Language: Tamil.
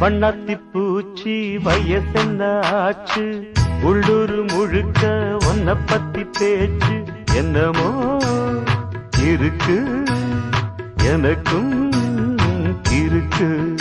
வண்ணத்தி பூச்சி வயசென்ன ஆச்சு. உள்ளூர் முழுக்க ஒன்ன பத்தி பேச்சு. என்னமோ இருக்கு. எனக்கும் இருக்கு.